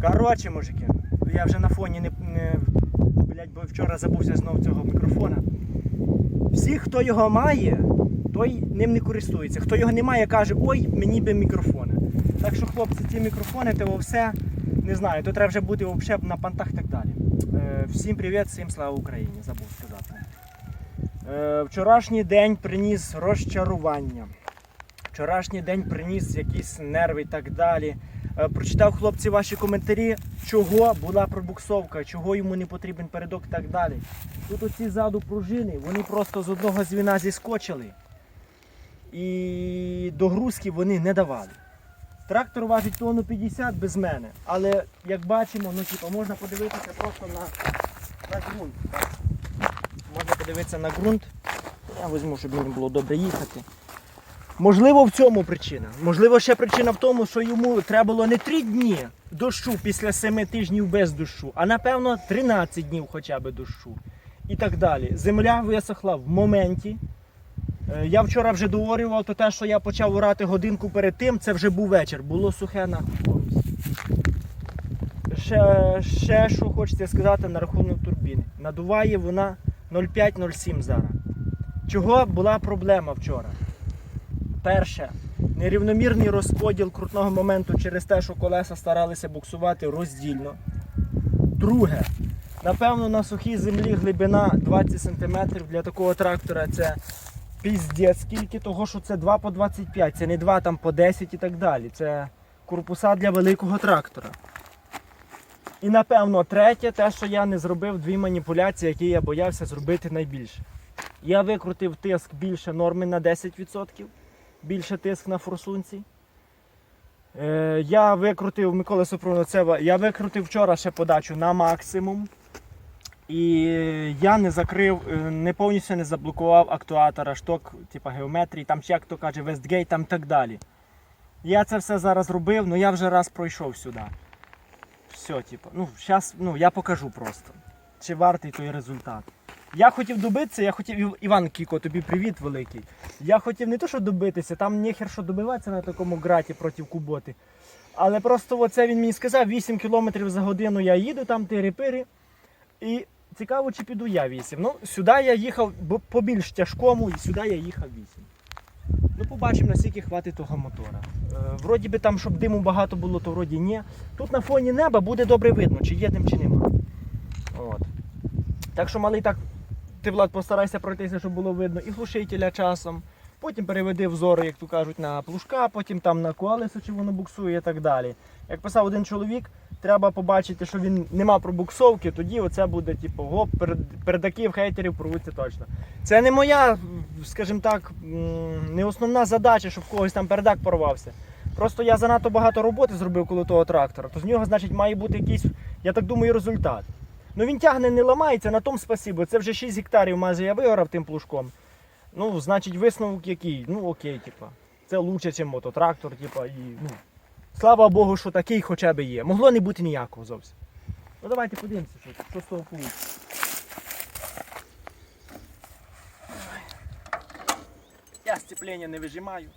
Коротше, мужики, я вже на фоні не, не блядь, бо вчора забувся знов цього мікрофона. Всі, хто його має, той ним не користується. Хто його не має, каже, ой, мені би мікрофони. Так що, хлопці, ці мікрофони, то все, не знаю, то треба вже бути взагалі на пантах і так далі. Е, всім привіт, всім слава Україні, забув сказати. Е, вчорашній день приніс розчарування. Вчорашній день приніс якісь нерви і так далі. Е, Прочитав хлопці ваші коментарі, чого була пробуксовка, чого йому не потрібен передок і так далі. Тут оці ззаду пружини, вони просто з одного звіна зіскочили. І догрузки вони не давали. Трактор важить тонну 50 без мене, але як бачимо, ну типу, можна подивитися просто на, на ґрунт. Можна подивитися на ґрунт. Я візьму, щоб мені було добре їхати. Можливо, в цьому причина. Можливо, ще причина в тому, що йому треба було не 3 дні дощу після 7 тижнів без дощу, а напевно 13 днів хоча б дощу. І так далі. Земля висохла в моменті. Е, Я вчора вже доорював, то те, що я почав орати годинку перед тим, це вже був вечір. Було сухе на ще, ще що хочеться сказати на рахунок турбіни. Надуває вона 0,5-0,7 зараз. Чого була проблема вчора? Перше, нерівномірний розподіл крутного моменту через те, що колеса старалися буксувати роздільно. Друге, напевно, на сухій землі глибина 20 см для такого трактора це піздець, скільки того, що це 2 по 25, це не 2 там по 10 і так далі. Це корпуса для великого трактора. І напевно, третє, те, що я не зробив дві маніпуляції, які я боявся зробити найбільше. Я викрутив тиск більше норми на 10%, більше тиск на форсунці. Е, я викрутив Микола Супруноцева, я викрутив вчора ще подачу на максимум. І я не закрив, е, не повністю не заблокував актуатора, шток, типу геометрії, там чи як то каже, Вестгейт, там так далі. Я це все зараз робив, але я вже раз пройшов сюди. Все, типу, ну, зараз ну, я покажу просто, чи вартий той результат. Я хотів добитися, я хотів, Іван Кіко, тобі привіт великий. Я хотів не то, що добитися, там ніхер що добиватися на такому граті проти Куботи. Але просто оце він мені сказав, 8 км за годину я їду, там тири-пири. І цікаво, чи піду я 8. Ну, сюди я їхав по більш тяжкому, і сюди я їхав 8. Ну, побачимо, наскільки хватить того мотора. Е, вроді би там, щоб диму багато було, то вроді ні. Тут на фоні неба буде добре видно, чи є дим, чи нема. От. Так що, малий, так, ти, Влад, постарайся пройтися, щоб було видно і глушителя часом. Потім переведи взори, як то кажуть, на плужка, потім там на колесо, чи воно буксує і так далі. Як писав один чоловік, треба побачити, що він нема пробуксовки, тоді оце буде, типу, гоп, передаків хейтерів порвуться точно. Це не моя, скажімо так, не основна задача, щоб в когось там передак порвався. Просто я занадто багато роботи зробив коло того трактора, то з нього, значить, має бути якийсь, я так думаю, результат. Ну він тягне, не ламається, на тому спасибо. Це вже 6 гектарів майже я вигорав тим плужком. Ну, значить, висновок який? Ну окей, типа. Це лучше, ніж мототрактор, типа, і ну. Слава Богу, що такий хоча б є. Могло не бути ніякого зовсім. Ну давайте подивимося, що, що з того вийде. Я сцеплення не вижимаю.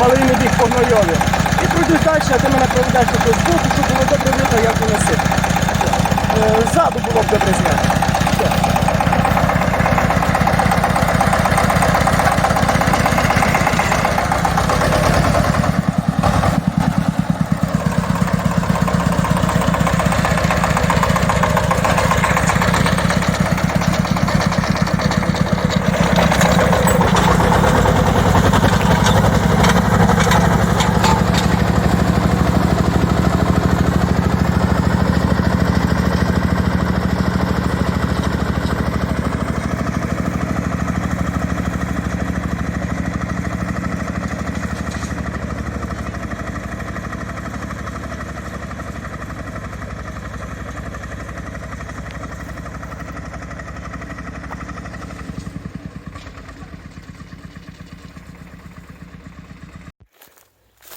малий біг по. І пройду далі, а ти мене проведеш якось збоку, щоб було добре видно, як вони виносити. Е, ззаду було б добре зняти.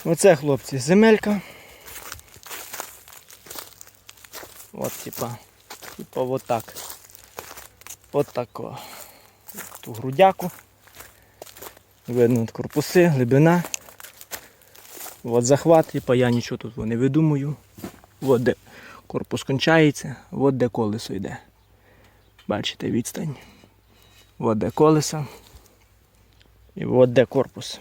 Оце, хлопці, земелька. От, типа, типа вот так. От тако. Ту грудяку. Видно от корпуси, глибина. От захват, типа я нічого тут не видумую. От де корпус кончається, от де колесо йде. Бачите відстань. От де колесо. І от де корпус.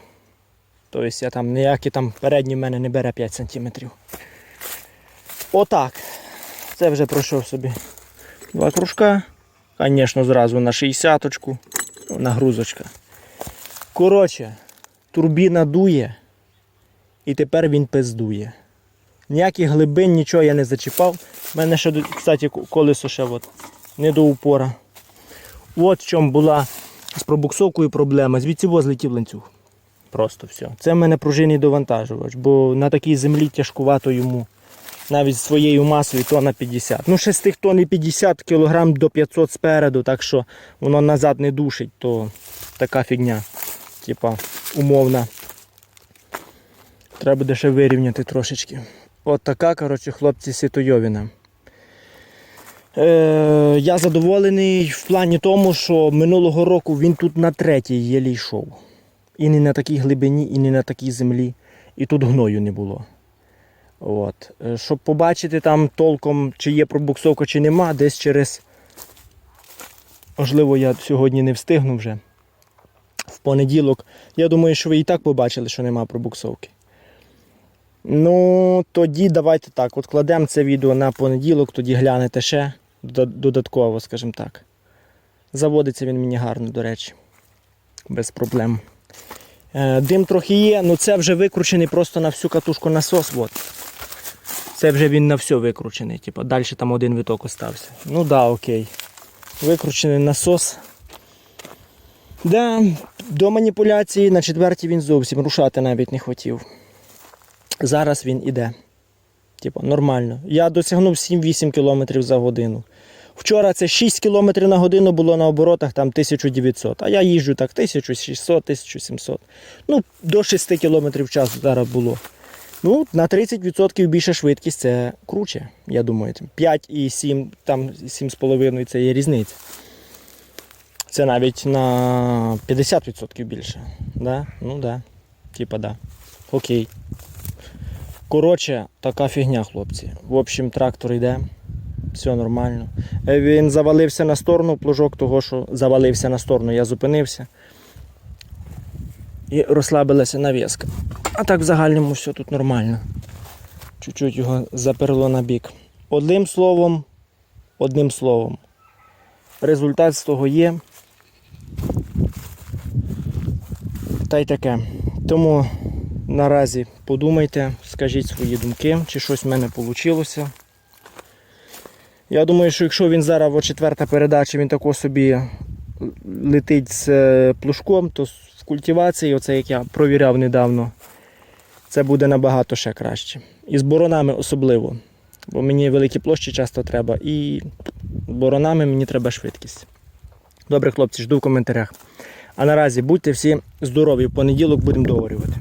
Тобто я там ніякий там передній в мене не бере 5 см. Отак. Це вже пройшов собі два кружка. Звісно, зразу на 60-очку. Нагрузочка. Коротше, турбіна дує. І тепер він пиздує. Ніяких глибин, нічого я не зачіпав. У мене ще, кстати, колесо ще от, не до упора. От в чому була з пробуксовкою проблема. Звідси воз летів ланцюг. Просто все. Це в мене пружинний довантажувач, бо на такій землі тяжкувато йому. Навіть своєю масою тонна 50. Ну, ще з тих тонн і 50 кг до 500 спереду, так що воно назад не душить, то така фігня. Типа умовна. Треба буде ще вирівняти трошечки. От така, коротше, хлопці, ситойовіна. Е, я задоволений в плані тому, що минулого року він тут на третій єлі йшов. І не на такій глибині, і не на такій землі. І тут гною не було. От. Е, Щоб побачити там толком, чи є пробуксовка, чи нема, десь через. Можливо, я сьогодні не встигну вже. В понеділок. Я думаю, що ви і так побачили, що нема пробуксовки. Ну, тоді давайте так. От кладемо це відео на понеділок, тоді глянете ще додатково, скажімо так. Заводиться він мені гарно, до речі. Без проблем. Е, Дим трохи є, ну це вже викручений просто на всю катушку насос. От. Це вже він на все викручений. Типу, далі там один виток остався. Ну да, окей. Викручений насос. Да, до маніпуляції на четвертій він зовсім рушати навіть не хотів. Зараз він іде. Типу, нормально. Я досягнув 7-8 км за годину. Вчора це 6 км на годину було на оборотах там 1900, а я їжджу так 1600-1700. Ну, до 6 км в час зараз було. Ну, на 30% більша швидкість це круче, я думаю. 5 і 7, там 7,5 це є різниця. Це навіть на 50% більше. Да? Ну да. Типа да. Окей. Коротше, така фігня, хлопці. В общем, трактор йде. Все нормально. Е, Він завалився на сторону, плужок того, що завалився на сторону, я зупинився. І розслабилася навіска. А так в загальному все тут нормально. Чуть-чуть його заперло на бік. Одним словом, одним словом. Результат з того є. Та й таке. Тому наразі подумайте, скажіть свої думки, чи щось в мене вийшло. Я думаю, що якщо він зараз о четверта передача, він тако собі летить з е, плужком, то в культивації, оце як я провіряв недавно, це буде набагато ще краще. І з боронами особливо. Бо мені великі площі часто треба. І з боронами мені треба швидкість. Добре, хлопці, жду в коментарях. А наразі будьте всі здорові. В понеділок будемо договорювати.